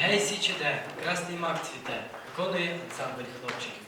Гей, січ іде, красний мак цвіте, виконує ансамбль хлопчиків.